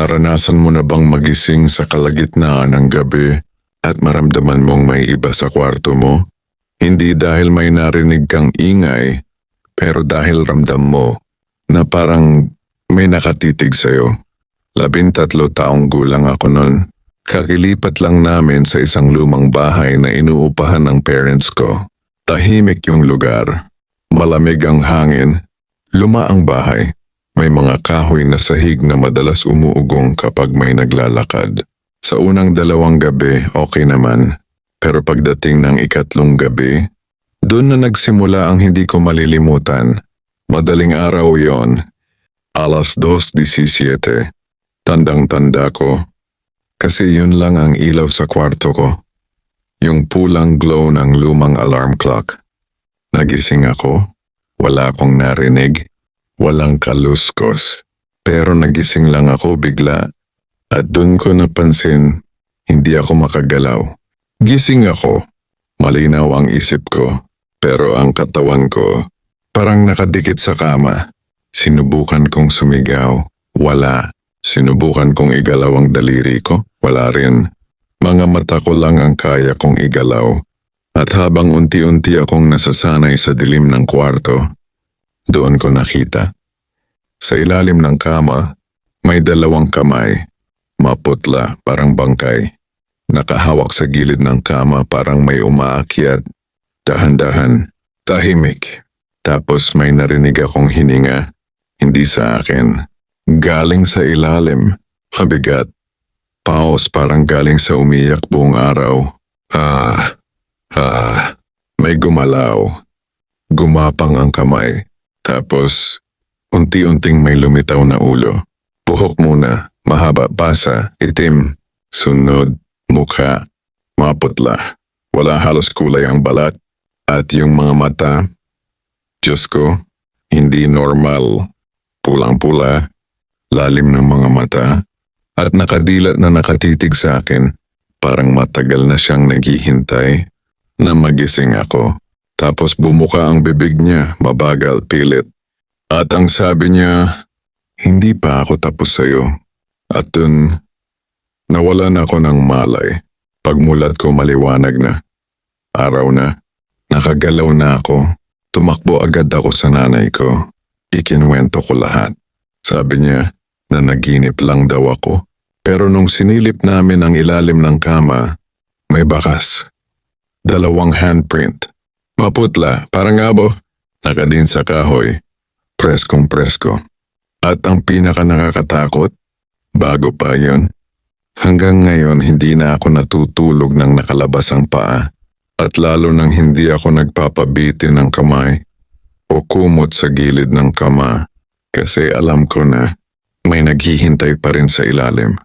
Naranasan mo na bang magising sa kalagitnaan ng gabi at maramdaman mong may iba sa kwarto mo? Hindi dahil may narinig kang ingay, pero dahil ramdam mo na parang may nakatitig sa'yo. Labintatlo taong gulang ako nun. Kakilipat lang namin sa isang lumang bahay na inuupahan ng parents ko. Tahimik yung lugar. Malamig ang hangin. Luma ang bahay. May mga kahoy na sahig na madalas umuugong kapag may naglalakad. Sa unang dalawang gabi, okay naman. Pero pagdating ng ikatlong gabi, doon na nagsimula ang hindi ko malilimutan. Madaling araw yon, alas 2.17. Tandang-tanda ko, kasi yun lang ang ilaw sa kwarto ko. Yung pulang glow ng lumang alarm clock. Nagising ako, wala akong narinig, walang kaluskos. Pero nagising lang ako bigla at doon ko napansin hindi ako makagalaw. Gising ako, malinaw ang isip ko, pero ang katawan ko parang nakadikit sa kama. Sinubukan kong sumigaw, wala. Sinubukan kong igalaw ang daliri ko, wala rin. Mga mata ko lang ang kaya kong igalaw. At habang unti-unti akong nasasanay sa dilim ng kwarto, doon ko nakita. Sa ilalim ng kama, may dalawang kamay. Maputla, parang bangkay. Nakahawak sa gilid ng kama parang may umaakyat. Dahan-dahan, tahimik. Tapos may narinig akong hininga. Hindi sa akin. Galing sa ilalim. Mabigat. Paos parang galing sa umiyak buong araw. Ah, ah, may gumalaw. Gumapang ang kamay. Tapos, unti-unting may lumitaw na ulo. Buhok muna, mahaba pasa, itim, sunod, mukha, maputla. Wala halos kulay ang balat. At yung mga mata, Diyos ko, hindi normal. Pulang-pula, lalim ng mga mata, at nakadilat na nakatitig sa akin. Parang matagal na siyang naghihintay na magising ako. Tapos bumuka ang bibig niya, mabagal, pilit. At ang sabi niya, hindi pa ako tapos sa'yo. At dun, nawalan ako ng malay. Pagmulat ko maliwanag na. Araw na, nakagalaw na ako. Tumakbo agad ako sa nanay ko. Ikinwento ko lahat. Sabi niya na naginip lang daw ako. Pero nung sinilip namin ang ilalim ng kama, may bakas. Dalawang handprint. Maputla, parang abo. Nakadin sa kahoy. Preskong presko. At ang pinaka nakakatakot, bago pa yon. Hanggang ngayon hindi na ako natutulog ng nakalabas ang paa. At lalo nang hindi ako nagpapabiti ng kamay o kumot sa gilid ng kama kasi alam ko na may naghihintay pa rin sa ilalim.